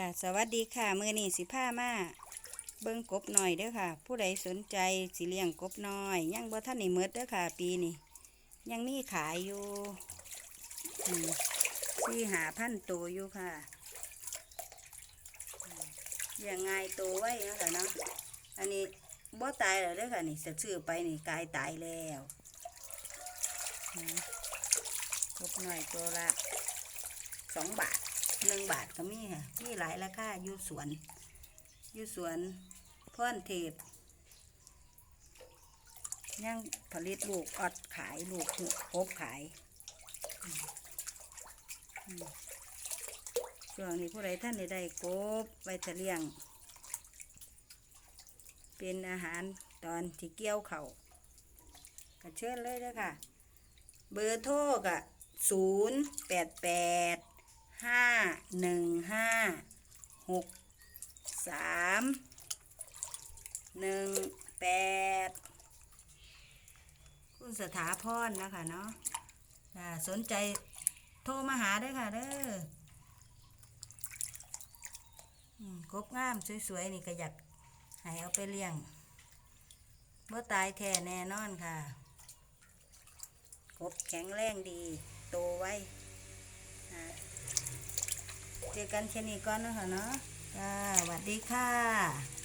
จ้ะสวัสดีค่ะมือนี้สิผ้ามาเบิ่งกบหน่อยเด้อค่ะ ผู้ใดสนใจสิเลี้ยงกบน้อย ยังบ่ท่านในเมดเด้อค่ะ ปีนี้ยังมีขายอยู่อืมสี่หาพันตัวอยู่ค่ะอืมเลี้ยงง่ายตัวไว้นะคะเนาะอันนี้บ่ตายแล้วเด้อค่ะนี่จะซื้อไปนี่กายตายแล้วกบหน่อยตัวละสองบาท หนึ่งบาทก็มีค่ะมีหลายราคาอยู่สวนอยู่สวนพ่อนเทพยังผลิตลูกออดขายลูกพบขายช่วงนี้ผู้ใดท่านได้ได้กบไว้จะเลียง เป็นอาหารตอนที่เกี่ยวเขาวก็เชิญเลยด้อค่ะ เบอร์โทรก็ศูนย์แปดแปด ห้าหนึ่งห้าหกสามหนึ่งแปดคุณสถาพรนะคะเนาะอ่าสนใจโทรมาหาได้ค่ะเด้อกบงามสวยๆนี่ก็อยากให้เอาไปเลี้ยงเมื่อตายแท้แน่นอนค่ะกบแข็งแรงดี โตไว เจอกันแค่นี้ก่อนนะคะเนาะสวัสดีค่ะ